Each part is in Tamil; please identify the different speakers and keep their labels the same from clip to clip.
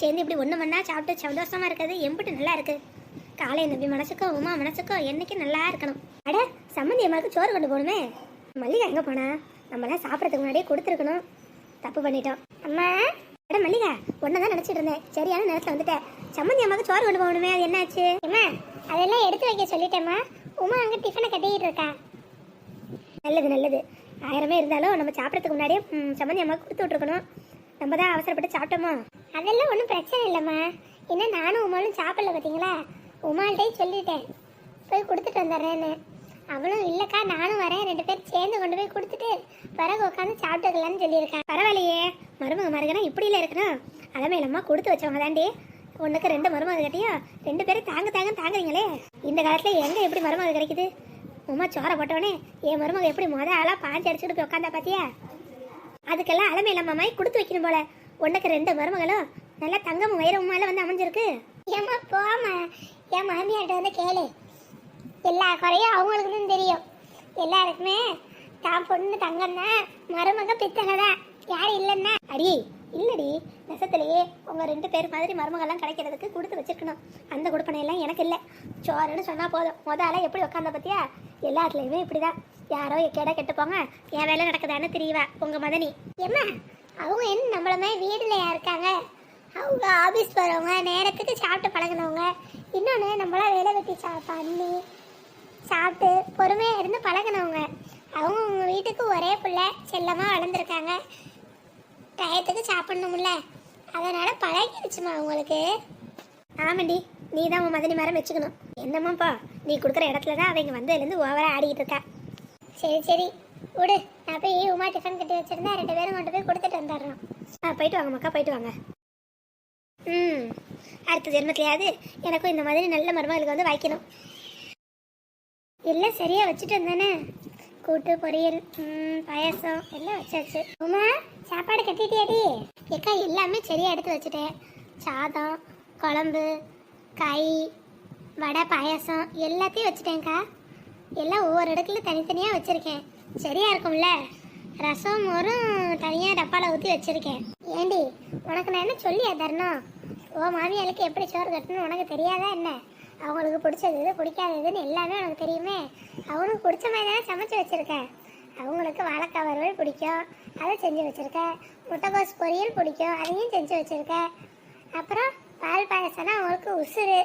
Speaker 1: சேர்ந்து இப்படி ஒன்று மண்ணா சாப்பிட்டு சந்தோஷமாக இருக்கிறது எம்பிட்டு நல்லா இருக்கு. காலை நம்பி மனசுக்கோ உமா மனசுக்கோ என்றைக்கும் நல்லா இருக்கணும். அட சம்மந்தி அம்மாவுக்கு சோறு கொண்டு போகணுமே. மல்லிகா எங்கே போனா? நம்மளாம் சாப்பிட்றதுக்கு முன்னாடியே கொடுத்துருக்கணும். தப்பு பண்ணிட்டோம். அம்மா அட மல்லிகா ஒன்றை தான் நினச்சிட்டு இருந்தேன். சரியான நேரத்தில் வந்துட்டேன் சம்மந்தி அம்மாவுக்கு சோறு கொண்டு போகணுமே அது என்னாச்சு? அம்மா அதெல்லாம் எடுத்து வைக்க சொல்லிட்டேம்மா. உமா அங்கே டிஃபனை கட்டிக்கிட்டு இருக்கா. நல்லது நல்லது. ஆயிரமே இருந்தாலும் நம்ம சாப்பிட்றதுக்கு முன்னாடியே சம்மந்தி அம்மாவுக்கு கொடுத்து விட்ருக்கணும் நம்ம தான் அவசரப்பட்டு சாப்பிட்டோமா? அதெல்லாம் ஒன்றும் பிரச்சனை இல்லைம்மா. என்ன நானும் உமாலும் சாப்பிடல பார்த்தீங்களா உமாள்கிட்டே சொல்லிட்டேன். போய் கொடுத்துட்டு வந்துடுறேன்னு. அவளும் இல்லைக்கா நானும் வரேன். ரெண்டு பேரும் சேர்ந்து கொண்டு போய் கொடுத்துட்டு பிறகு உட்காந்து சாப்பிட்டுக்கலான்னு சொல்லியிருக்கேன் பரவாயில்லையே. மருமக மருகனா இப்படியில் இருக்கணும். அலமையிலம்மா கொடுத்து வச்சவங்க தாண்டி ஒன்றுக்கு ரெண்டு மருமக கட்டியும் ரெண்டு பேரும் தாங்க தாங்க தாங்குறீங்களே. இந்த காலத்தில் எங்கே எப்படி மருமக கிடைக்குது? உமா சோறை போட்டவனே என் மருமக எப்படி முத ஆளாக பாஞ்சு அடிச்சுட்டு போய் உட்காந்தா பாத்தியா? அதுக்கெல்லாம் அலமை இல்லாம மாதிரி கொடுத்து வைக்கணும் போல. உனக்கு ரெண்டு மருமகளும் நல்லா தங்கமும் வைரமும் மேலே வந்து அமைஞ்சிருக்கு. ஏமா போமா என் மாமியார்ட்ட வந்து கேளு. எல்லா குறையும் அவங்களுக்கு தான் தெரியும். எல்லாருக்குமே தான் பொண்ணு தங்கம் தான் மருமக பித்தனை தான் யாரும் இல்லைன்னா. அடி இல்லடி நெசத்திலேயே உங்கள் ரெண்டு பேர் மாதிரி மருமகள்லாம் கிடைக்கிறதுக்கு கொடுத்து வச்சிருக்கணும். அந்த கொடுப்பனையெல்லாம் எனக்கு இல்லை. சோறுன்னு சொன்னால் போதும். முதல்ல எப்படி உட்காந்த எல்லார்ட்லேயுமே இப்படி தான் யாரோ கெட கெட்டுப்போங்க என் வேலை நடக்குதான்னு தெரியவா உங்கள் மதனி. ஏம்மா அவங்க என்ன நம்மள மாதிரி வீடுலையா இருக்காங்க? அவங்க ஆஃபீஸ் வரவங்க நேரத்துக்கு சாப்பிட்டு பழகினவங்க. இன்னொன்று நம்மளாம் வேலை வெட்டி சா பண்ணி சாப்பிட்டு பொறுமையாக இருந்து பழகினவங்க. அவங்க உங்கள் வீட்டுக்கு ஒரே பிள்ளை செல்லமாக வளர்ந்துருக்காங்க. டயத்துக்கு சாப்பிடணும்ல. அதனால பழகிடுச்சுமா உங்களுக்கு. ஆமாண்டி நீ தான் உன் மதனி மரம் வச்சுக்கணும். என்னம்மாப்பா நீ கொடுக்குற இடத்துல தான் அவங்க வந்ததுலேருந்து ஓவராக ஆடிக்கிட்டு இருக்கா. சரி சரி. விடு நான் போய் உமா டிஃபன் கட்டி வச்சிருந்தா ரெண்டு பேரும் கொண்டு போய் கொடுத்துட்டு வந்துடுறோம். ஆ போயிட்டு வாங்க மக்கா போயிட்டு வாங்க. ம் அடுத்த ஜென்மத்திலேயாவது எனக்கும் இந்த மாதிரி நல்ல மருமகளுக்கு வந்து வாய்க்கணும். எல்லாம் சரியா வச்சுட்டு வந்தானே. கூட்டு பொரியல் பாயாசம் எல்லாம் வச்சாச்சு. உமா சாப்பாடு கட்டிட்டியாடி? ஏக்கா எல்லாமே சரியா எடுத்து வச்சுட்டேன். சாதம் குழம்பு காய் வடை பாயாசம் எல்லாத்தையும் வச்சுட்டேன்க்கா. எல்லாம் ஒவ்வொரு இடத்துல தனித்தனியாக வச்சுருக்கேன். சரியா இருக்கும்ல? ரசம் மோரும் தனியாக டப்பாவில் ஊற்றி வச்சுருக்கேன். ஏண்டி உனக்கு நான் என்ன சொல்லியா தரணும்? ஓ மாமியாளுக்கு எப்படி சோறு கட்டணும்னு உனக்கு தெரியாதா என்ன? அவங்களுக்கு பிடிச்சது இது பிடிக்காததுன்னு எல்லாமே உனக்கு தெரியுமே. அவனுக்கு பிடிச்ச மாதிரி தானே சமைச்சு வச்சுருக்கேன் அவங்களுக்கு வாழைக்காய் வறுவல் பிடிக்கும். அதை செஞ்சு வச்சுருக்கேன் முட்டைகோஸ் பொரியல் பிடிக்கும். அதையும் செஞ்சு வச்சுருக்கேன் அப்புறம் பால் பாயசம்னா அவங்களுக்கு உசுறு.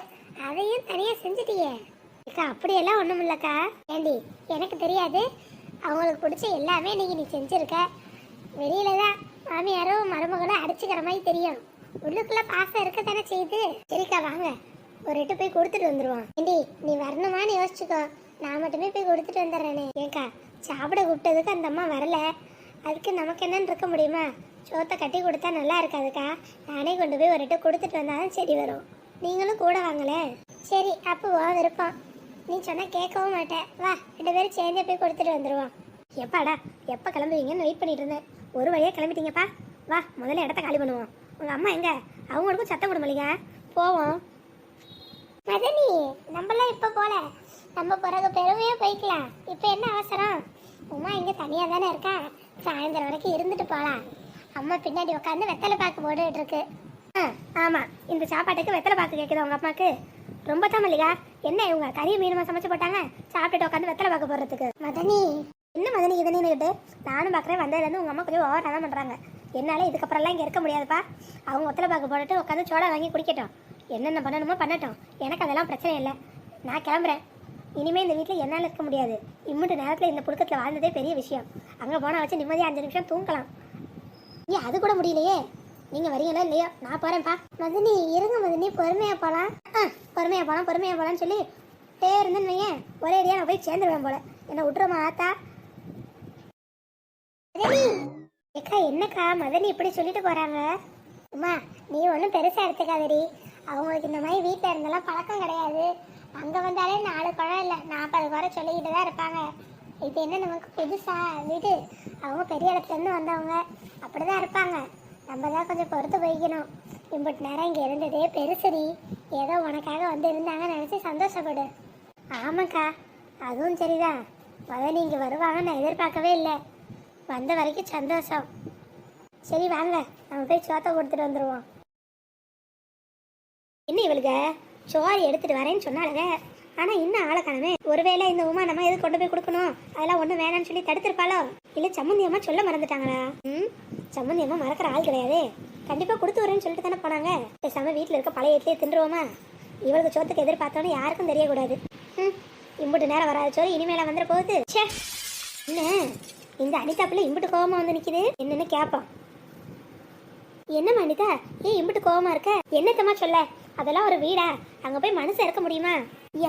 Speaker 1: அதையும் தனியாக செஞ்சுட்டியே. அக்கா அப்படியெல்லாம் ஒன்றும் இல்லைக்கா. ஏண்டி எனக்கு தெரியாது. அவங்களுக்கு பிடிச்ச எல்லாமே நீங்கள் நீ செஞ்சுருக்க. வெளியில தான் மாமியாரும் மருமகளும் அடிச்சுக்கிற மாதிரி தெரியும். உள்ளுக்குள்ளே பாசம் இருக்க தானே செய்யுது? சரிக்கா வாங்க. ஒரு எட்டு போய் கொடுத்துட்டு வந்துருவான் ஏண்டி நீ வரணுமான்னு யோசிச்சுக்கோ. நான் மட்டுமே போய் கொடுத்துட்டு வந்துடுறேனே. ஏக்கா சாப்பிட கூப்பிட்டதுக்கு அந்த அம்மா வரல. அதுக்கு நமக்கு என்னன்னு இருக்க முடியுமா? சோத்தை கட்டி கொடுத்தா நல்லா இருக்காதுக்கா. நானே கொண்டு போய் ஒரு எட்டு கொடுத்துட்டு வந்தாலும் சரி வரும். நீங்களும் கூட வாங்களே. சரி அப்போ வா விருப்பம். நீ சொன்னால் கேட்கவும் மாட்டேன். வா ரெண்டு பேரும் சேர்ந்தே போய் கொடுத்துட்டு வந்துடுவோம் எப்பாடா எப்போ கிளம்புவீங்கன்னு வெயிட் பண்ணிட்டு இருந்தேன். ஒரு வழியாக கிளம்பிட்டீங்கப்பா. வா முதல்ல இடத்த காலி பண்ணுவோம். உங்கள் அம்மா எங்கே? அவங்களுக்கும் சத்தம் போட போவோம். மதனி நம்மளாம் இப்போ போல. நம்ம பிறகு பெருமையாக போய்க்கலாம். இப்போ என்ன அவசரம்? உமா இங்கே தனியாக தானே இருக்கா? சாயந்தரம் வரைக்கும் இருந்துட்டு போகலாம் அம்மா பின்னாடி உட்காந்து வெத்தலை பாக்கு போட்டுட்டு இருக்கு. ஆ ஆமாம் இந்த சாப்பாட்டுக்கு வெத்தலை பாக்கு கேட்குது உங்கள் அம்மாக்கு? ரொம்ப தான் மல்லிகா. என்ன இவங்க கறி மீனுமா சமைச்சு போட்டாங்க? சாப்பிட்டுட்டு உட்காந்து வெத்தலை பாக்கு போடுறதுக்கு. மதனி. என்ன மதனி இதனு கேட்டு நானும் பார்க்குறேன் வந்ததுலேருந்து உங்கள் அம்மா கொஞ்சம் ஓவர் தான் பண்ணுறாங்க என்னால் இதுக்கப்புறம்லாம் இங்கே இருக்க முடியாதுப்பா. அவங்க வெத்தலை பாக்கு போட்டுட்டு உட்காந்து சோடா வாங்கி குடிக்கட்டும். என்னென்ன பண்ணணுமோ பண்ணட்டும். எனக்கு அதெல்லாம் பிரச்சனை இல்லை. நான் கிளம்புறேன். இனிமேல் இந்த வீட்டில் என்னால் இருக்க முடியாது. இம்முட்டு நேரத்தில் இந்த புழுக்கத்தில் வாழ்ந்ததே பெரிய விஷயம். அங்கே போனால் வச்சு நிம்மதியாக அஞ்சு நிமிஷம் தூங்கலாம். ஏன் அது கூட முடியலையே. நீங்கள் வரீங்களா இல்லையோ? நான் போகிறேன்ப்பா மதினி இருங்க மதினி. பொறுமையாக போகலாம் ஆ பொறுமையாக போகலாம் பொறுமையாக போகலான்னு சொல்லி டே இருந்தேன்னு வையேன். ஒரே அடியாக நான் போய் சேர்ந்துருவேன் போல. என்னை விட்டுருமா ஆத்தா? மதனி! ஏக்கா என்னக்கா? மதனி இப்படி சொல்லிட்டு போகிறாங்க அம்மா நீ ஒன்றும் பெருசாக எடுத்துக்காதடி. அவங்களுக்கு இந்த மாதிரி வீட்டில் இருந்தெல்லாம் பழக்கம் கிடையாது. அங்கே வந்தாலே நாலு குழம் இல்லை நாற்பது குறை சொல்லிக்கிட்டு தான் இருப்பாங்க. இது என்ன நமக்கு புதுசா? வீடு. அவங்க பெரிய இடத்துலேருந்து வந்தவங்க அப்படி தான் இருப்பாங்க. நம்ம தான் கொஞ்சம் பொறுத்து போய்க்கணும். இம்பட்டு நேரம் இங்கே இருந்ததே பெருசுடி. ஏதோ உனக்காக வந்து இருந்தாங்கன்னு நினச்சி சந்தோஷப்படு. ஆமாக்கா அதுவும் சரிதான். முதல்ல நீங்கள் வருவாங்கன்னு நான் எதிர்பார்க்கவே இல்லை. வந்த வரைக்கும் சந்தோஷம். சரி வாங்க. நம்ம போய் சோத்தை கொடுத்துட்டு வந்துடுவோம் என்ன இவளுக சோறு எடுத்துட்டு வரேன்னு சொன்னாளுங்க. ஆனா இன்னும் ஆளை காணமே? ஒருவேளை இந்த உமா நம்ம எது கொண்டு போய் கொடுக்கணும்? அதெல்லாம் ஒன்றும் வேணாம்னு சொல்லி தடுத்திருப்பாளோ? இல்ல சம்மந்தி அம்மா சொல்ல மறந்துட்டாங்களா? ம்? சம்மந்தி அம்மா மறக்கிற ஆள் கிடையாது. கண்டிப்பா கொடுத்து வரேன்னு சொல்லிட்டு தானே போனாங்க. பேசாம வீட்டுல இருக்க பழைய இட்லியை தின்றுவோமா? இவளுக்கு சோத்துக்கு எதிர்பார்த்தோன்னு யாருக்கும் தெரியக்கூடாது. ம்? இம்புட்டு நேரம் வராது சோறு இனிமேல வந்துட போகுது. ச்சே! என்ன? இந்த அனிதா பிள்ளை இம்புட்டு கோபமாக வந்து நிக்குது? என்னன்னு கேட்பான் என்னம்மா அனிதா? ஏன் இம்புட்டு கோபமாக இருக்க? என்னத்தம்மா சொல்ல? அதெல்லாம் ஒரு வீடா? அங்க போய் மனசு இருக்க முடியுமா?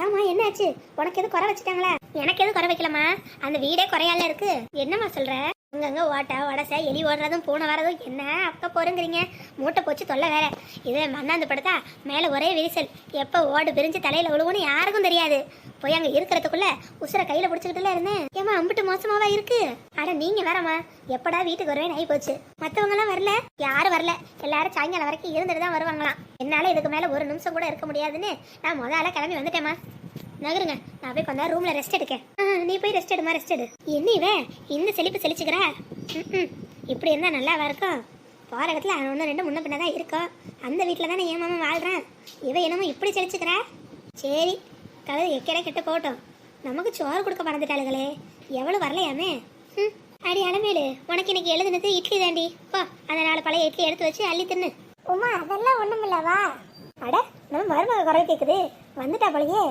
Speaker 1: ஏமா என்னாச்சு? உனக்கு எதுவும் குறை வச்சுட்டாங்களா? எனக்கு எதுவும் குறை வைக்கலாமா அந்த வீடே குறையால இருக்கு. என்னம்மா சொல்ற? அங்கங்கே ஓட்ட உடச எலி ஓடுறதும் பூனை வரதும் என்ன? அக்க போறேங்கிறீங்க. மூட்டை போச்சு தொல்லை வேற. இதே மண்ணாந்து படுத்தா மேலே ஒரே விரிசல். எப்போ ஓடு பிரிஞ்சு தலையில் விழுவுன்னு யாருக்கும் தெரியாது. போய் அங்கே இருக்கிறதுக்குள்ள உசுர கையில் பிடிச்சிக்கிட்டுல இருந்தேன். ஏமா அம்பிட்டு மோசமாவா இருக்கு? அட நீங்க வேறம்மா. எப்படா வீட்டுக்கு வருவேன் ஆகி போச்சு மத்தவங்க எல்லாம் வரல. யாரும் வரல. எல்லாரும் சாயங்காலம் வரைக்கும் இருந்துட்டு தான் வருவாங்களாம். என்னால இதுக்கு மேல ஒரு நிமிஷம் கூட இருக்க முடியாதுன்னு நான் முதல்ல கிளம்பி வந்துட்டேம்மா. நகருங்க நான் போய் கொஞ்ச ரூம்ல ரெஸ்ட் எடுக்கேன். ஆ, நீ போய் ரெஸ்ட் எடுமா ரெஸ்ட் எடு. என்ன இவன் இந்த செழிப்பு செழிச்சுக்கிற? இப்படி இருந்தா நல்லாவா இருக்கும்? போற இடத்துல ஒன்று ரெண்டு முன்ன பின்ன தான் இருக்கும் அந்த வீட்டில் தானே ஏன் மாமா வாழ்றேன். இவன் என்னமோ இப்படி செழிச்சுக்கிற? சரி கதை எக்கடை கெட்ட போகட்டும். நமக்கு சோறு கொடுக்க மறந்துட்டாளுகளே. எவ்வளோ வரலையாமே. ம், அடி அலமேலு உனக்கு இன்னைக்கு எழுதுனது இட்லி தாண்டி. போ அந்த நாலு பழைய இட்லி எடுத்து வச்சு அள்ளி தின்னு. உமா அதெல்லாம் ஒண்ணுமில்லவா? அட நம்ம மருமக குறை கேட்குது வந்துட்டா போலயே.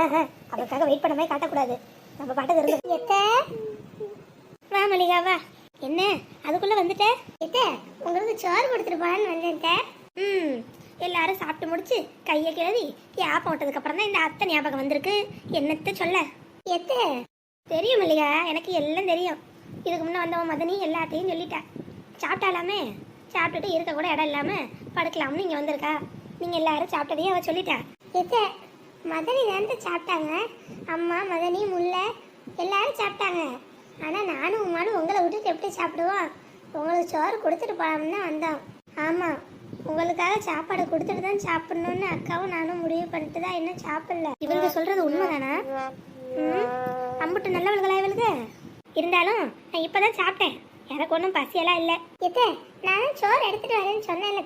Speaker 1: அவளுக்காக வெயிட் பண்ண மாதிரி காட்டக்கூடாது. நம்ம பாட்டுக்கு இருந்து எத்த? வா மல்லிகா வா. என்ன? அதுக்குள்ள வந்துட்ட? எத்த உங்களுக்கு சோறு கொடுத்துட்டு போலான்னு வந்தேன் ம் எல்லாரும் சாப்பிட்டு முடிச்சு கையை கிழவி யாப்பம் விட்டதுக்கு அப்புறம் தான் இந்த அத்தை ஞாபகம் வந்திருக்கு. என்னத்த சொல்ல? எத்த தெரியும் மல்லிகா எனக்கு எல்லாம் தெரியும். இதுக்கு முன்ன வந்தவன் மதனி எல்லாத்தையும் சொல்லிட்டா. சாப்பிட்டாலாமே? சாப்பிட்டுட்டு இருக்க கூட இடம் இல்லாம படுக்கலாம்னு இங்க வந்திருக்கா. நீங்க எல்லாரும் சாப்பிட்டதையும் அவ சொல்லிட்டா. எத்த மதனி தான் சாப்பிட்டாங்க. அம்மா மதனி முல்லை எல்லாரும் சாப்பிட்டாங்க. ஆனால் நானும் உமானும் உங்களை விட்டுட்டு எப்படி சாப்பிடுவோம் உங்களுக்கு சோறு கொடுத்துட்டு போகலாம்னு தான் வந்தோம். ஆமாம் உங்களுக்காக சாப்பாடு கொடுத்துட்டு தான் சாப்பிடணும்னு அக்காவும் நானும் முடிவு பண்ணிட்டு தான் இன்னும் சாப்பிடல. இவங்க சொல்கிறது உண்மைதானா? ம், அம்புட்டு நல்லவள்களா இவளுக்கு இருந்தாலும் நான் இப்போ தான் சாப்பிட்டேன். எனக்கு ஒன்றும் பசியெல்லாம் இல்லை. எத்தே நான் சோறு எடுத்துகிட்டு வரேன்னு சொன்னேன்ல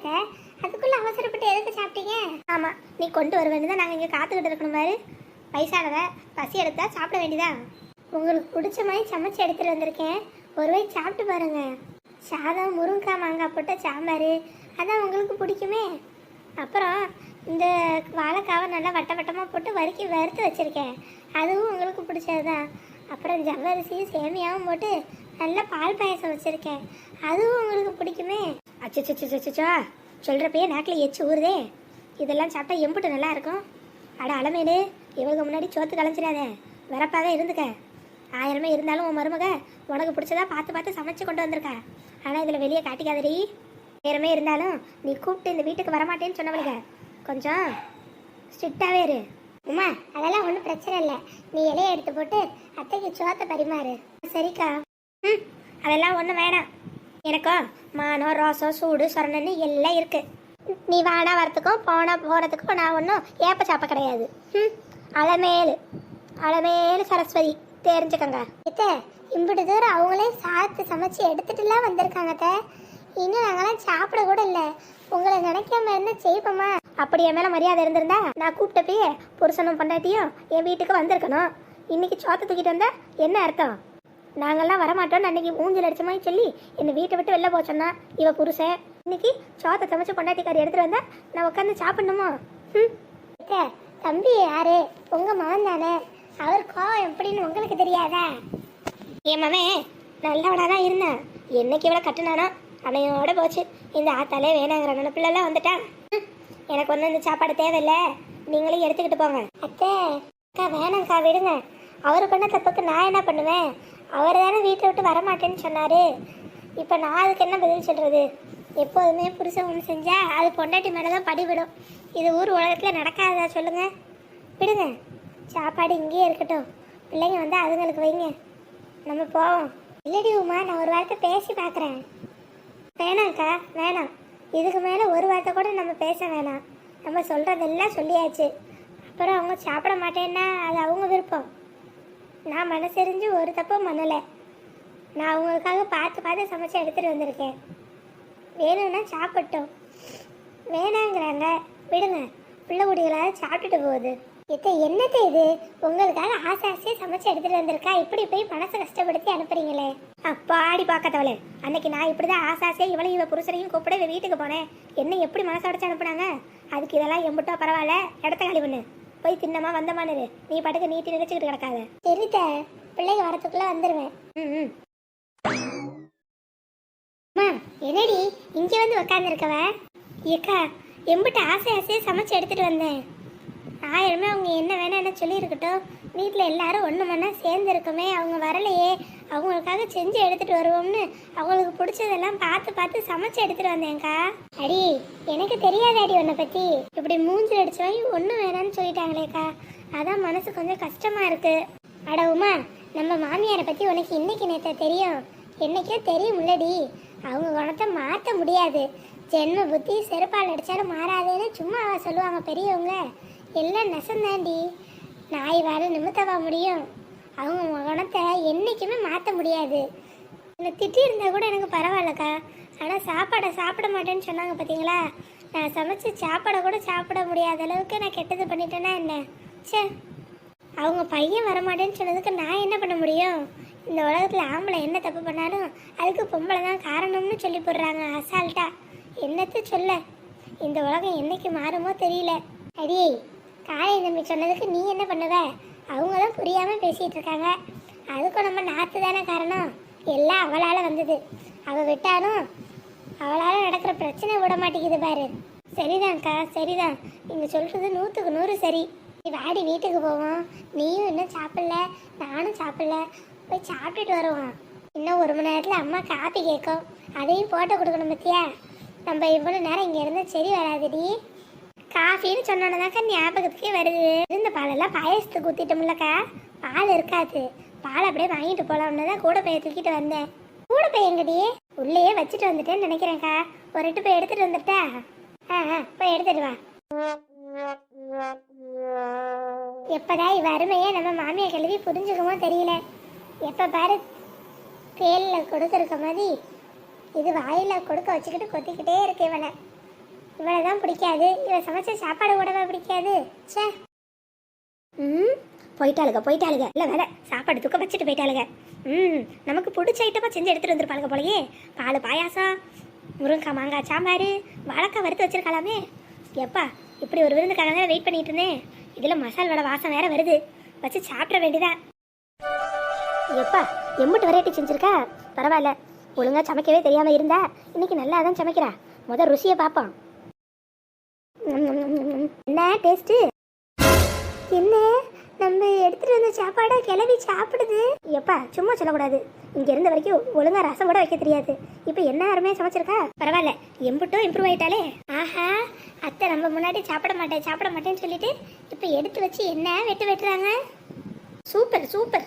Speaker 1: அதுக்குள்ள அவசரப்பட்டு எதுக்கு சாப்பிட்டீங்க? ஆமா நீ கொண்டு வருவேன்னு தான் நாங்கள் இங்கே காத்துக்கிட்டு இருக்கணும் பாரு. வயசானவ பசி எடுத்தா சாப்பிட வேண்டியதா? உங்களுக்கு பிடிச்ச மாதிரி சமைச்சு எடுத்துட்டு வந்திருக்கேன். ஒரு வாய் சாப்பிட்டு பாருங்க. சாதம் முருங்கைக்காய் மாங்காய் போட்ட சாம்பார் அதான் உங்களுக்கு பிடிக்குமே. அப்புறம் இந்த வாழைக்காவை நல்லா வட்ட வட்டமாக போட்டு வறுக்கி வறுத்து வச்சுருக்கேன். அதுவும் உங்களுக்கு பிடிச்சதுதான். அப்புறம் ஜவ்வரிசியும் சேமியாவும் போட்டு நல்ல பால் பாயசம் வச்சுருக்கேன். அதுவும் உங்களுக்கு பிடிக்குமே. அச்சச்சச்சச்சா சொல்கிறப்பயே நாக்கில் எச்சு ஊறுதே. இதெல்லாம் சாப்பிட்டா எம்புட்டு நல்லா இருக்கும். அட அலமேடு இவங்க முன்னாடி சோத்து கலைஞ்சிடாதே வரப்பாக இருந்துக்க. ஆயிரமே இருந்தாலும் உன் மருமக உனக்கு பிடிச்சதா பார்த்து பார்த்து சமைச்சு கொண்டு வந்திருக்கா. ஆனால் இதில் வெளியே காட்டிக்காதடி. ஆயிரமே இருந்தாலும் நீ கூப்பிட்டு இந்த வீட்டுக்கு வரமாட்டேன்னு சொன்னவளுங்க கொஞ்சம் ஸ்ட்ரிக்டாகவே இரு. உமா அதெல்லாம் ஒன்றும் பிரச்சனை இல்லை. நீ இலையை எடுத்து போட்டு அத்தைக்கு சோத்தை பரிமாறு. சரிக்கா. ம் அதெல்லாம் ஒன்றும் வேணாம். எனக்கும் மானம் ரோசம் சூடு சொரணன்னு எல்லாம் இருக்கு. நீ வாடா வரத்துக்கும் போனா போகிறதுக்கும் நான் ஒன்றும் ஏப்ப சாப்ப கிடையாது. ம் அலமேலு. அலமேலு சரஸ்வதி. தெரிஞ்சுக்கோங்க. இத்தே இம்பிட்டு தூரம் அவங்களே சாத்து சமைச்சு எடுத்துட்டுலாம் வந்திருக்காங்க இன்னும் நாங்களாம் சாப்பிட கூட இல்லை. உங்களை நினைக்காம என்ன செய்ப்போமா அப்படி என் மேலே மரியாதை இருந்திருந்தா நான் கூப்பிட்டப்பயே புருஷனும் பொண்டாட்டியும் என் வீட்டுக்கு வந்திருக்கணும். இன்னைக்கு சோத்தை தூக்கிட்டு வந்தா என்ன அர்த்தம்? நாங்கள்லாம் வரமாட்டோம்னு அன்னைக்கு ஊஞ்சல் அடிச்ச மாதிரி சொல்லி என்னை வீட்டை விட்டு வெளில போச்சோன்னா இவ புருஷன். இன்னைக்கு சோத்தை சமைச்சு பொண்டாட்டிக்காரி எடுத்துட்டு வந்தா நான் உட்காந்து சாப்பிடணுமா? ம் தம்பி யாரு? உங்க மகன் தானே? அவர் கோவம் எப்படின்னு உங்களுக்கு தெரியாதா? என் மவன் நல்லவனா தான் இருந்தான். என்னைக்கு இவ்வளோ கட்டுனானோ அவையோட போச்சு. இந்த ஆத்தாலே வேணாங்கிற நினப்பில்லாம் வந்துட்டான் ம், எனக்கு ஒன்றும் இந்த சாப்பாடு தேவையில்லை. நீங்களே எடுத்துக்கிட்டு போங்க. அத்தை அக்கா வேணாங்க்கா விடுங்க. அவர் பண்ண தப்புக்கு நான் என்ன பண்ணுவேன்? அவர் தானே வீட்டை விட்டு வரமாட்டேன்னு சொன்னார். இப்போ நான் அதுக்கு என்ன பதில் சொல்கிறது எப்போதுமே புருஷன் ஒன்று செஞ்சால் அது பொண்டாட்டி மேலே தான் படிவிடும் இது ஊர் உலகத்தில் நடக்காதா சொல்லுங்கள் விடுங்க. சாப்பாடு இங்கேயே இருக்கட்டும். பிள்ளைங்க வந்து அதுங்களுக்கு வைங்க. நம்ம போவோம். இல்லடி உமா நான் ஒரு வார்த்தை பேசி பார்க்குறேன் வேணாம்க்கா வேணாம். இதுக்கு மேலே ஒரு வார்த்தை கூட நம்ம பேச வேணாம். நம்ம சொல்கிறதெல்லாம் சொல்லியாச்சு. அப்புறம் அவங்க சாப்பிட மாட்டேன்னா அது அவங்க விருப்பம். நான் மனசெரிஞ்சு ஒரு தப்பும் பண்ணலை. நான் அவங்களுக்காக பார்த்து பார்த்து சமைச்சு எடுத்துகிட்டு வந்திருக்கேன். வேணும்னா சாப்பிட்டோம். வேணாங்கிறாங்க. விடுங்க. பிள்ளை குடிகளாக சாப்பிட்டுட்டு போகுது. இத்த என்னத்த இது? உங்களுக்காக ஆசை ஆசையாக சமைச்சு எடுத்துட்டு வந்திருக்கா? இப்படி போய் மனசை கஷ்டப்படுத்தி அனுப்புறீங்களே. அப்பாடி பார்க்கத்தவளே அன்னைக்கு நான் இப்படிதான் ஆசை ஆசையாக இவளையும் இவ புருஷனையும் கூப்பிட வீட்டுக்கு போனேன். என்ன எப்படி மனசை உடச்சு அனுப்புனாங்க? அதுக்கு இதெல்லாம் எம்பிட்டோ பரவாயில்ல. இடத்த காலி பண்ணு. போய் தின்னமா வந்தமானு. நீ படுக்க நீட்டி நினைச்சுக்கிட்டு கிடக்காத. சரித்த பிள்ளைங்க வரத்துக்குள்ள வந்துடுவேன் ம் ம். அம்மா என்னடி? இங்க வந்து உக்காந்துருக்கவ? ஏக்கா எம்பிட்ட ஆசை ஆசையாக சமைச்சு எடுத்துட்டு வந்தேன். ஆயிரமே அவங்க என்ன வேணா என்ன சொல்லியிருக்கட்டும். வீட்டில் எல்லாரும் ஒன்று மண்ணா சேர்ந்து இருக்கமே அவங்க வரலையே. அவங்களுக்காக செஞ்சு எடுத்துட்டு வருவோம்னு அவங்களுக்கு பிடிச்சதெல்லாம் பார்த்து பார்த்து சமைச்சு எடுத்துட்டு வந்தேன்க்கா. அடி எனக்கு தெரியாது அடி உன்னை பற்றி இப்படி மூஞ்சில் அடிச்சு வாங்கி ஒன்றும் வேணான்னு சொல்லிட்டாங்களேக்கா. அதான் மனசு கொஞ்சம் கஷ்டமா இருக்கு. அட உமா நம்ம மாமியாரை பற்றி உனக்கு இன்னைக்கு நேற்ற தெரியும். என்னைக்கோ தெரியும் இல்லடி அவங்க குணத்தை மாற்ற முடியாது. ஜென்ம புத்தி செருப்பால் அடித்தாலும் மாறாதேன்னு சும்மா அவ சொல்லுவாங்க பெரியவங்க. எல்லாம் நெசந்தாண்டி. நாய் வாழ நிமித்தவா முடியும். அவங்க குணத்தை என்றைக்குமே மாற்ற முடியாது. என்னை திட்டி இருந்தால் கூட எனக்கு பரவாயில்லக்கா. ஆனால் சாப்பாடை சாப்பிட மாட்டேன்னு சொன்னாங்க பார்த்தீங்களா நான் சமைச்சு சாப்பாடை கூட சாப்பிட முடியாத அளவுக்கு நான் கெட்டது பண்ணிட்டேன்னா என்ன? ச்சே. அவங்க பையன் வரமாட்டேன்னு சொன்னதுக்கு நான் என்ன பண்ண முடியும்? இந்த உலகத்தில் ஆம்பளை என்ன தப்பு பண்ணாலும் அதுக்கு பொம்பளை தான் காரணம்னு சொல்லி போடுறாங்க அசால்ட்டா. என்னத்த சொல்ல? இந்த உலகம் என்னைக்கு மாறுமோ தெரியல. அடியே காலை நம்பி சொன்னதுக்கு நீ என்ன பண்ணுவ? அவங்களும் புரியாமல் பேசிகிட்டு இருக்காங்க. அதுக்கும் நம்ம நாற்று தானே காரணம்? எல்லாம் அவளால் வந்தது. அவள் விட்டாலும் அவளால் நடக்கிற பிரச்சனை விட மாட்டேங்குது பாரு. சரிதான்க்கா சரிதான். நீங்கள் சொல்கிறது நூற்றுக்கு நூறு சரி. நீ வாடி வீட்டுக்கு போவோம். நீயும் இன்னும் சாப்பிடல நானும் சாப்பிடல. போய் சாப்பிட்டுட்டு வருவோம். இன்னும் ஒரு மணி நேரத்தில் அம்மா காப்பி கேட்கும். அதையும் போட்டு கொடுக்கணும் பத்தியா? நம்ம இவ்வளோ நேரம் இங்கே இருந்தால் சரி வராதுடி. காஃபின்னு சொன்னோன்னதாக்கா ஞாபகத்துக்கே வருது. இருந்த பாலெல்லாம் பாயசத்துக்கு ஊற்றிட்டோம்லக்கா பால் இருக்காது. பால் அப்படியே வாங்கிட்டு போகலாம்னு தான் கூட பையன் தூக்கிட்டு வந்தேன். கூட போய் எங்கடி? உள்ளேயே வச்சுட்டு வந்துட்டேன்னு நினைக்கிறேன்க்கா. ஒரு ரெட்டு போய் எடுத்துட்டு வந்துட்டா? ஆ ஆ போய் எடுத்துட்டு வா. எப்பதான் இவ அருமையை நம்ம மாமியை கழுவி புரிஞ்சுக்குமோ தெரியல. எப்ப பாரு தேல்ல கொடுத்துருக்க மாதிரி இது வாயில கொடுக்க வச்சுக்கிட்டு கொத்திக்கிட்டே இருக்கு இவனை. இவளை தான் பிடிக்காது. இவன் சமைச்ச சாப்பாடு கூடவா பிடிக்காது? ச்சே. ம் போயிட்டாளுங்க போயிட்டாளுங்க. இல்லை வேலை. சாப்பாடு தூக்க வச்சுட்டு போயிட்டாளுங்க. ம் நமக்கு பிடிச்ச ஐட்டமாக செஞ்சு எடுத்துட்டு வந்துருப்பாளுங்க போலயே. பால் பாயாசம் முருங்கைக்காய் மாங்காய் சாம்பார் வாழைக்காய் வறுத்து வச்சிருக்கலாமே. எப்பா இப்படி ஒரு விருந்துக்காக தான் வெயிட் பண்ணிட்டு இருந்தேன். இதில் மசால் வடை வாசம் வேற வருது. வச்சு சாப்பிட வேண்டியதா? எப்பா எம்பிட்டு வெரைட்டி செஞ்சுருக்கா? பரவாயில்ல. ஒழுங்காக சமைக்கவே தெரியாமல் இருந்தா இன்னைக்கு நல்லா தான் சமைக்கிறா. முதல் ருசியை பார்ப்போம். என்ன டேஸ்ட்டு? என்ன? நம்ம எடுத்துட்டு வந்த சாப்பாடை கிளவி சாப்பிடுது. எப்பா சும்மா சொல்லக்கூடாது. இங்க இருந்த வரைக்கும் ஒழுங்கா ரசம் கூட வைக்க தெரியாது. இப்போ என்ன அருமையா சமைச்சிருக்கா? பரவாயில்ல எம்பிட்டும் இம்ப்ரூவ் ஆயிட்டாலே. ஆஹா அத்தை நம்ம முன்னாடி சாப்பிட மாட்டேன் சாப்பிட மாட்டேன்னு சொல்லிட்டு இப்போ எடுத்து வச்சு என்ன வெட்டு வெட்டுறாங்க? Super super.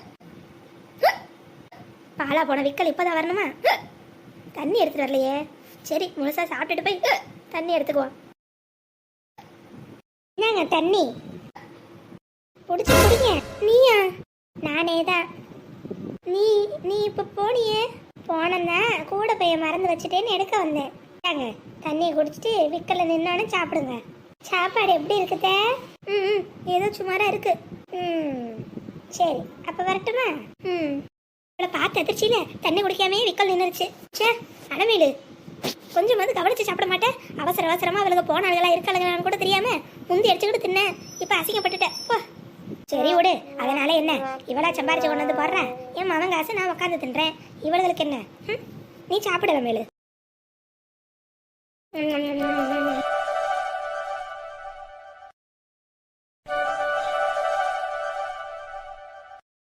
Speaker 1: பாலா போன விக்கல் இப்போதான் வரணுமா? தண்ணி எடுத்துட்டு வரலையே. சரி முழுசா சாப்பிட்டுட்டு போய் தண்ணி எடுத்துக்குவோம். இந்தாங்க தண்ணி. பிடிச்சி குடிங்க. நீயா? நானே தான். நீ நீ இப்போ போனியே? போனந்தான் கூட போய் மறந்து வச்சுட்டேன்னு எடுக்க வந்தேன். தாங்க தண்ணியை குடிச்சிட்டு விக்கல நின்னானு சாப்பிடுங்க. சாப்பாடு எப்படி இருக்குத ம் ம், ஏதோ சுமாராக இருக்கு. ம் சரி அப்போ வரட்டுமா? ம். அவளை பார்த்து எதிர்ச்சியில தண்ணி குடிக்காமே விக்கல் நின்றுச்சு ச்சே அனமேலு கொஞ்சமாவது கவனித்து சாப்பிட மாட்டேன். அவசர அவசரமாக அவளுக்கு போனாளுகளா இருக்காளுங்களான்னு கூட தெரியாம முந்தி அடிச்சுக்கிட்டு தின்னேன். இப்போ அசிங்கப்பட்டுட்டேன். போ. சரி விடு. அதனால என்ன? இவளா சம்பாரிச்சு கொண்டு வந்து போடுறேன் என் மகன் காசு நான் உட்காந்து தின்றேன். இவளுகளுக்கு என்ன? ம்? நீ சாப்பிடல மேலு.